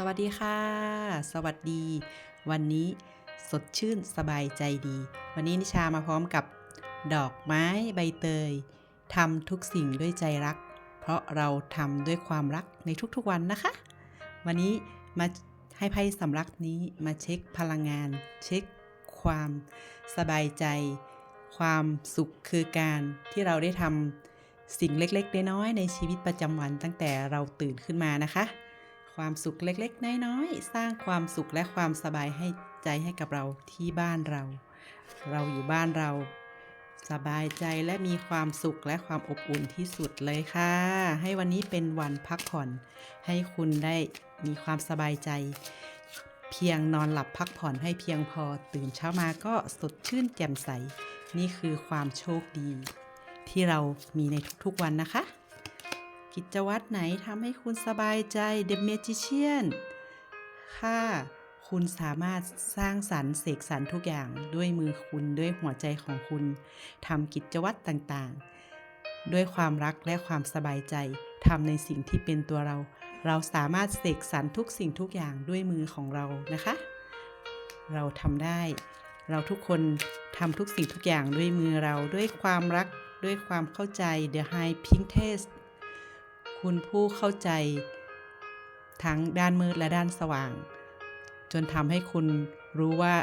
สวัสดีค่ะ สวัสดี วันนี้สดชื่นสบายใจดี วันนี้นิชามาพร้อมกับดอกไม้ใบเตยทำทุกสิ่งด้วยใจรัก เพราะเราทำด้วยความรักในทุกๆวันนะคะ วันนี้มาให้ไพ่สำรักนี้มาเช็คพลังงาน เช็คความสบายใจ ความสุขคือการที่เราได้ทำสิ่งเล็กๆ น้อยๆในชีวิตประจำวันตั้งแต่เราตื่นขึ้นมานะคะ ความสุขเล็กๆ น้อยๆ สร้างความสุขและความสบายให้ใจให้กับเราที่บ้านเรา เราอยู่บ้านเรา สบายใจและมีความสุขและความอบอุ่นที่สุดเลยค่ะ ให้วันนี้เป็นวันพักผ่อน ให้คุณได้มีความสบายใจ เพียงนอนหลับพักผ่อนให้เพียงพอตื่นเช้ามาก็สดชื่นแจ่มใส นี่คือความโชคดี ที่เรามีในทุกๆวันนะคะ กิจวัตรไหนทำให้คุณสบายใจ The Magician ค่ะคุณสามารถสร้างสรรค์เสกสรรทุกอย่างด้วยมือคุณด้วยหัวใจของคุณทำกิจวัตรต่างๆ ด้วยความรักและความสบายใจทำในสิ่งที่เป็นตัวเรา เราสามารถเสกสรรทุกสิ่งทุกอย่างด้วยมือของเรานะคะ เราทำได้ เราทุกคนทำทุกสิ่งทุกอย่างด้วยมือเราด้วยความรักด้วยความเข้าใจ The High Pink Taste คุณผู้เข้าใจทั้งด้านมืดและด้านสว่าง จนทำให้คุณรู้ว่า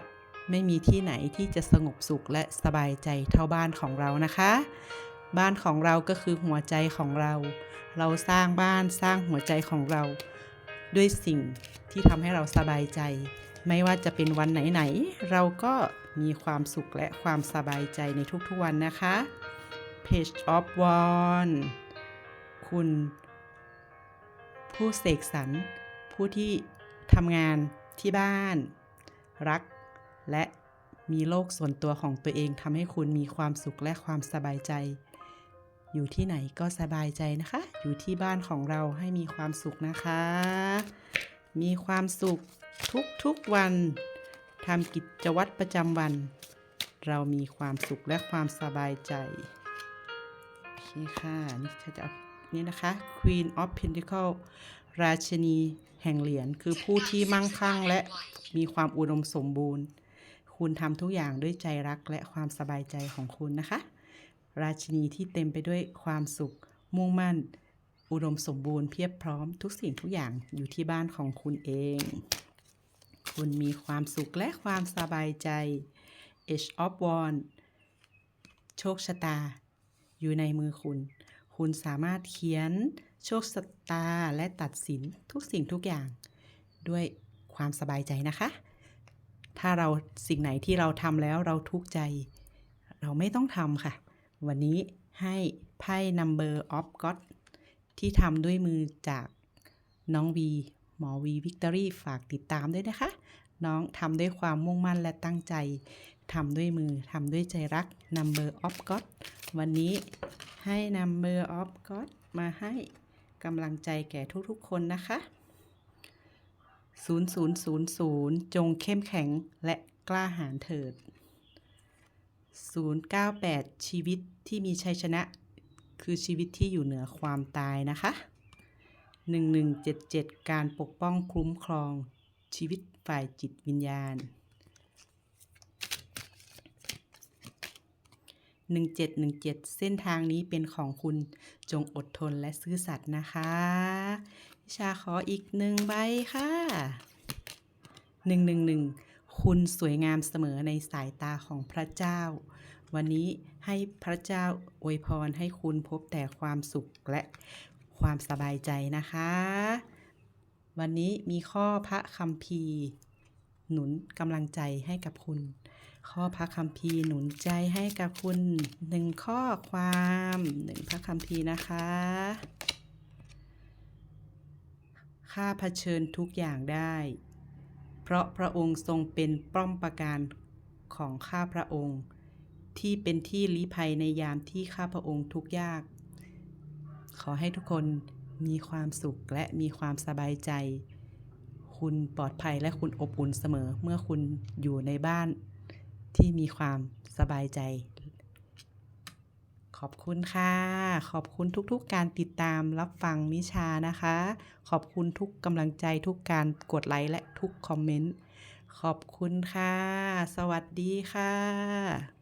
ไม่มีที่ไหนที่จะสงบสุขและสบายใจเท่าบ้านของเรานะคะ บ้านของเราก็คือหัวใจของเรา เราสร้างบ้านสร้างหัวใจของเรา ด้วยสิ่งที่ทำให้เราสบายใจ ไม่ว่าจะเป็นวันไหนๆเราก็มีความสุขและความสบายใจในทุกๆวันนะคะ Page of Wand คุณ ผู้เสกสรรผู้ที่ทำงานที่บ้าน รัก และมีโลกส่วนตัวของตัวเองทำให้คุณมีความสุขและความสบายใจ อยู่ที่ไหนก็สบายใจนะคะ อยู่ที่บ้านของเราให้มีความสุขนะคะ มีความสุขทุกๆวันทำกิจวัตรประจำวัน เรามีความสุขและความสบายใจ โอเคค่ะ นี่จะเอา นี่นะคะ Queen of Pentacle ราชินีแห่งเหรียญคือผู้ที่มั่งคั่งและมีความอุดมสมบูรณ์ คุณทำทุกอย่างด้วยใจรักและความสบายใจของคุณนะคะ ราชินีที่เต็มไปด้วยความสุข มุ่งมั่น อุดมสมบูรณ์เพียบพร้อมทุกสิ่งทุกอย่างอยู่ที่บ้านของคุณเอง คุณมีความสุขและความสบายใจ Age of Wands โชคชะตา อยู่ในมือคุณ คุณสามารถเขียนโชคชะตาและตัดสินทุกสิ่งทุกอย่างด้วยความสบายใจนะคะ ถ้าเราสิ่งไหนที่เราทำแล้วเราทุกข์ใจ เราไม่ต้องทำค่ะ วันนี้ให้ไพ่ Number of God ที่ทำด้วยมือจากน้องวีหมอวีวิกตอรี่ฝากติดตามด้วยนะคะ น้องทำด้วยความมุ่งมั่นและตั้งใจทำด้วยมือทำด้วยใจรัก Number of God วันนี้ ให้ Number of God มาให้กำลังใจแก่ทุกๆคนนะคะ 0000 จงเข้มแข็งและกล้าหาญเถิด 098 ชีวิตที่มีชัยชนะ คือชีวิตที่อยู่เหนือความตายนะคะ 1177 การปกป้องคุ้มครองชีวิตฝ่ายจิตวิญญาณ 1717 เส้นทางนี้เป็นของคุณจงอดทนและซื่อสัตย์นะคะวิชาขออีกหนึ่งใบค่ะ 111 คุณสวยงามเสมอในสายตาของพระเจ้า วันนี้ให้พระเจ้าอวยพรให้คุณพบแต่ความสุขและความสบายใจนะคะ วันนี้มีข้อพระคัมภีหนุนกำลังใจให้กับคุณ ข้อพระคัมภีร์หนุนใจให้กับคุณหนึ่งข้อความหนึ่งพระคัมภีร์นะคะข้าเผชิญทุกอย่างได้ เพราะพระองค์ทรงเป็นป้อมปราการของข้าพระองค์ ที่เป็นที่ลี้ภัยในยามที่ข้าพระองค์ทุกยาก ขอให้ทุกคนมีความสุขและมีความสบายใจ คุณปลอดภัยและคุณอบอุ่นเสมอเมื่อคุณอยู่ในบ้าน ที่มีความสบายใจ ขอบคุณค่ะ ขอบคุณทุกๆ การติดตามรับฟังนิชานะคะ ขอบคุณทุกกำลังใจทุกการกดไลค์และทุกคอมเมนต์ ขอบคุณค่ะ สวัสดีค่ะ